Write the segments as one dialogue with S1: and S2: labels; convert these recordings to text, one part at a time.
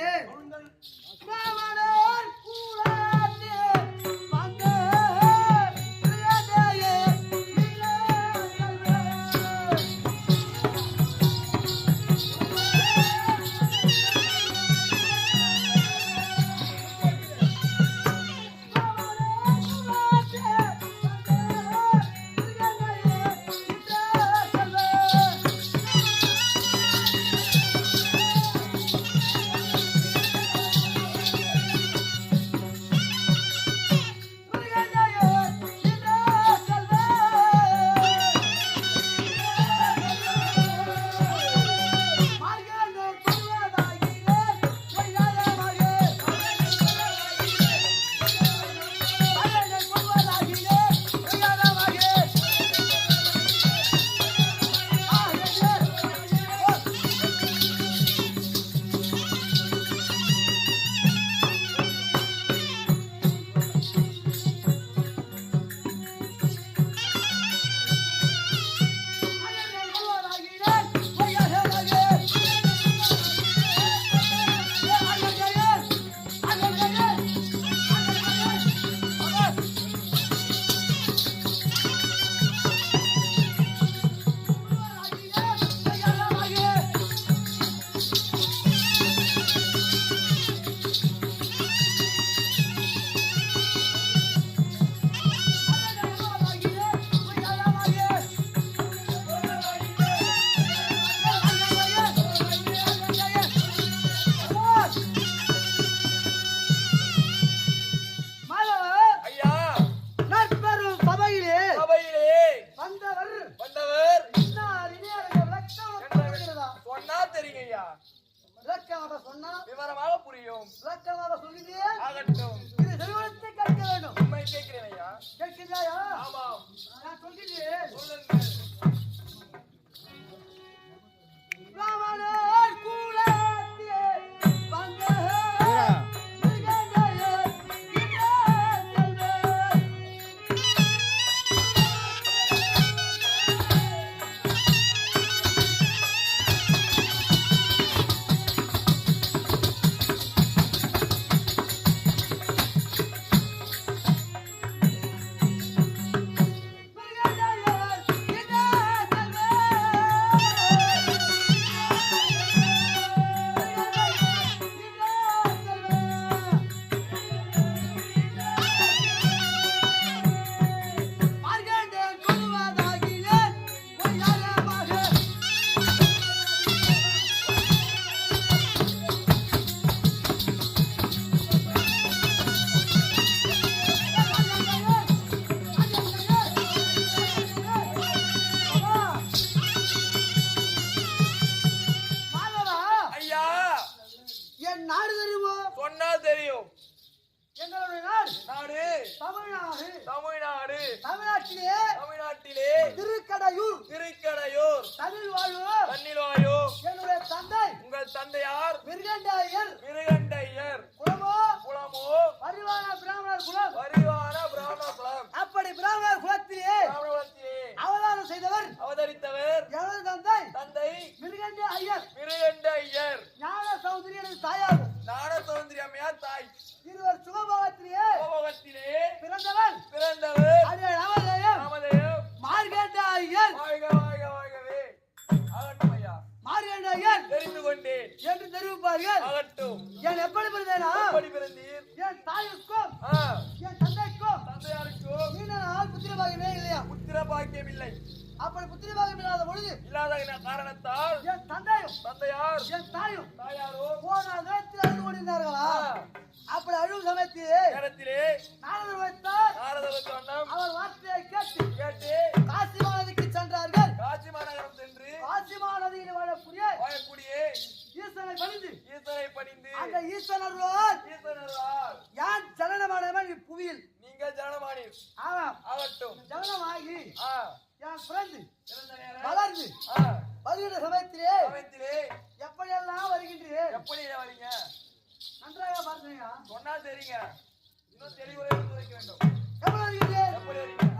S1: சொல்கின்றேன் தமிழ்நாடு தமிழ்நாட்டிலே
S2: தமிழ்நாட்டிலே
S1: திருக்கடையூர்
S2: திருக்கடையூர்
S1: தமிழ் வாழ்வு
S2: தன்னில்வாயு
S1: என்னுடைய தந்தை
S2: உங்கள் தந்தையார்
S1: மிருகண்டாயர்
S2: மிருகண்டையர்
S1: குலமோ
S2: குலமோ
S1: பரிவான பிராமணர் குலம்
S2: பரிவான பிராமண குலம்
S1: அப்படி பிராமணர் குலத்திலே அவதாரம் செய்தவர்
S2: அவதரித்தவர்
S1: எனது தந்தை
S2: தந்தை
S1: மிருகண்ட ஐயர்
S2: மிருகண்டையர்
S1: ஞான சௌந்தரியன் தாயாகும்.
S2: ஞான சௌந்தரியமையார் தாய்.
S1: இருவர் சுகபோகத்திலே
S2: கோபகத்திலே
S1: பிறந்தவன்
S2: பிறந்தவர்.
S1: அது ராமதேயம்
S2: ராமதேவ்
S1: மார்கண்ட ஐயர்
S2: வாழ்க வாழ்க வாழ்கவே. ஆகட்டும் ஐயா.
S1: மார்கண்ட ஐயர்
S2: தெரிந்து கொண்டேன்.
S1: என்று தெரிவிப்பார்கள்.
S2: ஆகட்டும்.
S1: என் எப்படி பிறந்தேனா
S2: எப்படி பிறந்தீர்?
S1: என் தாயுக்கும் என் தந்தைக்கும்
S2: தந்தையாருக்கும்
S1: நீண்ட நாள் புத்திர பாகியமே இல்லையா?
S2: புத்திர பாக்கியம் இல்லை
S1: அப்படி புத்திர பாகியம் இல்லாத பொழுது
S2: இல்லாத காரணத்தால்
S1: என் தந்தையும்
S2: தந்தையார்
S1: என் தாயும்
S2: தாயாரோ
S1: போன நேரத்தில் அழுது கொண்டிருந்தார்களா? அப்படி அழுகும் சமயத்திலே
S2: நேரத்திலே
S1: நாரதர் வைத்தார்.
S2: நாரதர் சொன்னம்
S1: அவர் வார்த்தையை கேட்டு
S2: கேட்டு
S1: காசி மாநதிக்கு சென்றார்கள்.
S2: காசி மாநகரம் சென்று
S1: காசி மாநதியில் வாழக்கூடிய
S2: வாழக்கூடிய
S1: ஈசனை பணிந்து
S2: ஈஸ்வரை பணிந்து
S1: அந்த ஈசனருவால்
S2: ஈஸ்வரரால்
S1: ஆமாம்
S2: ஆகட்டும்.
S1: ஜனனமாகி
S2: ஆ,
S1: யான் பிறந்து வளர்ந்து.
S2: ஆ,
S1: வருகின்ற சமயத்திலே
S2: சமயத்திலே
S1: எப்படியெல்லாம் வருகின்றேன்
S2: எப்படி வரீங்க?
S1: நன்றாக பார்த்தீங்க
S2: சொன்னா தெரியுங்க. இன்னும் தெளிவுரை எடுத்து வைக்க வேண்டும்.
S1: எப்படி வருகின்றேன்
S2: எப்படி வரீங்க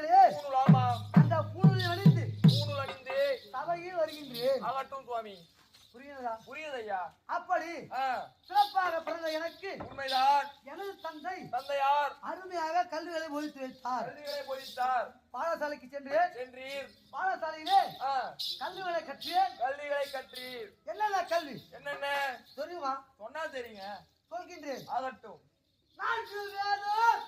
S2: ஆமா
S1: அந்த பூணூலை அணிந்து
S2: பூணூல் அணிந்து
S1: சபையில் வருகின்றேன்.
S2: ஆகட்டும் சுவாமி.
S1: புரியுதா
S2: புரியுது ஐயா
S1: அப்படி சிறப்பாக பிறந்த எனக்கு
S2: உண்மைதான்.
S1: எனது தந்தை
S2: தந்தையார்
S1: அருமையாக கல்விகளை போதித்து வைத்தார்.
S2: கல்விகளை போதித்தார்
S1: பாடசாலைக்கு சென்று
S2: சென்றீர்.
S1: பாடசாலையிலே கல்விகளை கற்றேன்.
S2: கல்விகளை கற்றீர்.
S1: என்னென்ன கல்வி?
S2: என்னென்ன?
S1: தெரியுமா?
S2: சொன்னா தெரியுங்க.
S1: சொல்கின்றேன்.
S2: ஆகட்டும்.
S1: நான்கு வேதம்,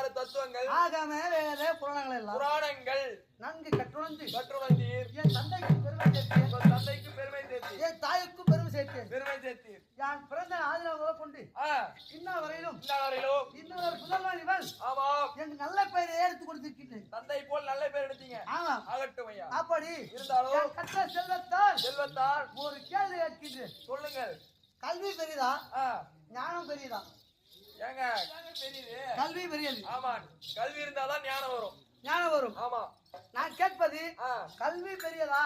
S1: ஆறு தத்துவங்கள் ஆகம வேத புராணங்கள் எல்லாம்.
S2: புராணங்கள்.
S1: நன்கு கற்றுணர்ந்து.
S2: கற்றுணர்ந்தீர்.
S1: என் தந்தைக்கு பெருமை சேர்த்தேன்.
S2: உங்கள் தந்தைக்கு பெருமை சேர்த்தீர்.
S1: என் தாய்க்கும் பெருமை சேர்த்தேன்.
S2: பெருமை சேர்த்தீர்.
S1: நான் பிறந்த ஆதிரம் முதல் கொண்டு இந்நாள் வரையிலும்
S2: இந்நாளிலும்
S1: இன்னொரு புதல்வன் இவன்
S2: ஆமாம்.
S1: எனக்கு நல்ல பெயரை எடுத்து கொடுத்திருக்கின்றேன்.
S2: தந்தை போல் நல்ல பேர் எடுத்தீங்க.
S1: ஆமாம்.
S2: ஆகட்டும் ஐயா.
S1: அப்படி
S2: இருந்தாலும்
S1: கற்ற செல்வத்தால்
S2: செல்வத்தால்
S1: ஒரு கேள்வி கேட்கின்றேன்.
S2: சொல்லுங்கள்.
S1: கல்வி பெரியதா ஞானம் பெரியதா
S2: ஏங்க? தெரியுது.
S1: கல்வி பெரியது.
S2: ஆமா கல்வி இருந்தாதான் ஞானம் வரும்.
S1: ஞானம் வரும்.
S2: ஆமா.
S1: நான் கேட்பது கல்வி பெரியதா.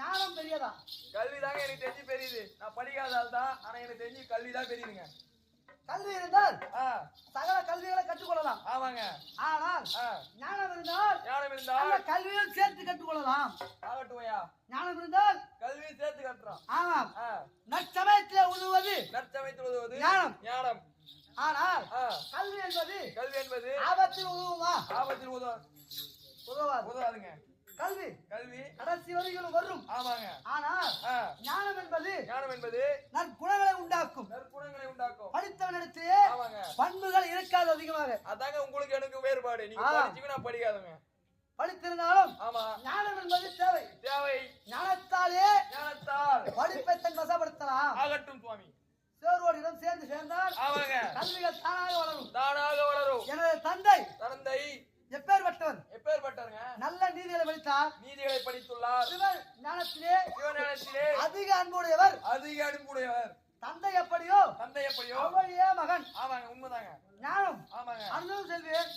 S1: ஞானம் பெரியதா?
S2: கல்வி தாங்க எனக்கு தெரிஞ்சு பெரியுது. நான் படிக்காத ஆள் தான் ஆனா எனக்கு தெரிஞ்சு கல்வி தான் பெரியுதுங்க.
S1: கல்வி இருந்தால் சகல கல்விகளை கற்றுக்கொள்ளலாம்.
S2: ஆமாங்க.
S1: ஆனால் ஞானம் இருந்தால்
S2: ஞானம் இருந்தால்
S1: கல்வியும் சேர்த்து கற்றுக்கொள்ளலாம்.
S2: ஆகட்டும் ஐயா
S1: ஞானம் இருந்தால்
S2: கல்வி சேர்த்து கட்டுறோம்
S1: ஆமாம். நற்சமயத்தில் உதவுவது
S2: நற்சமைத்து உதவுவது
S1: ஞானம்.
S2: ஞானம்.
S1: ஆனால் கல்வி என்பது
S2: கல்வி என்பது
S1: ஆபத்தில் உதவுமா?
S2: ஆபத்தில் உதவ
S1: உதவாது.
S2: உதவாதுங்க.
S1: கல்வி
S2: கல்வி
S1: கடைசி வரையிலும் வரும்.
S2: ஆமாங்க.
S1: ஆனால் ஞானம் என்பது
S2: ஞானம் என்பது
S1: நற்குணங்களை உண்டாக்கும்.
S2: நற்குணங்களை உண்டாக்கும்.
S1: படித்தவனிடத்திலே
S2: ஆமாங்க.
S1: பண்புகள் இருக்காது அதிகமாக.
S2: அதாங்க உங்களுக்கு எனக்கு வேறுபாடு. நீங்க. படிச்சீங்க நான் படிக்காதவங்க
S1: படித்திருந்தாலும்
S2: ஆமா.
S1: ஞானம் என்பது தேவை.
S2: தேவை.
S1: ஞானத்தாலே
S2: ஞானத்தால்
S1: படிப்பை தன் வசப்படுத்தலாம்.
S2: ஆகட்டும் சுவாமி.
S1: சேருவோரிடம் சேர்ந்து சேர்ந்தால் கல்விகள் தானாக வளரும்.
S2: தானாக வளரும்.
S1: எனது தந்தை
S2: தந்தை
S1: எப்பேற்பட்டவர்?
S2: எப்பேற்பட்டவங்க
S1: நல்ல நீதிகளை படித்தார்.
S2: நீதிகளை படித்துள்ளார்.
S1: சிவன் ஞானத்திலே
S2: சிவஞானத்திலே
S1: அதிக அன்புடையவர்.
S2: அதிக அன்புடையவர்.
S1: தந்தை எப்படியோ?
S2: தந்தை எப்படியோ?
S1: அவ்வழியே மகன்.
S2: ஆமாங்க உண்மைதாங்க. ஆமாங்க.
S1: அனுபவம் செல்வேன்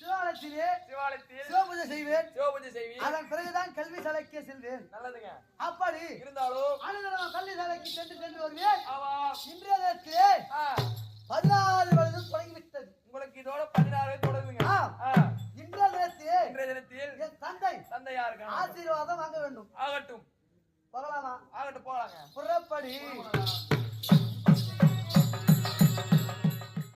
S1: சிவாலயத்திலே
S2: சிவாலயத்தில்
S1: சிவபூஜை செய்வேன்.
S2: சிவபூஜை செய்வி
S1: அதன் பிறகுதான் கல்வி சாலைக்கே செல்வேன்.
S2: நல்லதுங்க.
S1: அப்படி
S2: இருந்தாலும்
S1: அனுதினம் கல்வி சாலைக்கு சென்று சென்று வருவேன்.
S2: ஆமா.
S1: இன்றைய தினத்திலே
S2: ஆ,
S1: பதினாறு வயது தொடங்கிவிட்டது.
S2: உங்களுக்கு இதோட பதினாறு தொடங்குங்க.
S1: ஆ.
S2: ஆ,
S1: இன்றைய தினத்திலே
S2: இன்றைய தினத்தில்
S1: என் தந்தை
S2: தந்தையா இருக்காங்க.
S1: ஆசீர்வாதம் வாங்க வேண்டும்.
S2: ஆகட்டும்.
S1: போகலாமா?
S2: ஆகட்டும் போலாங்க
S1: புறப்படி.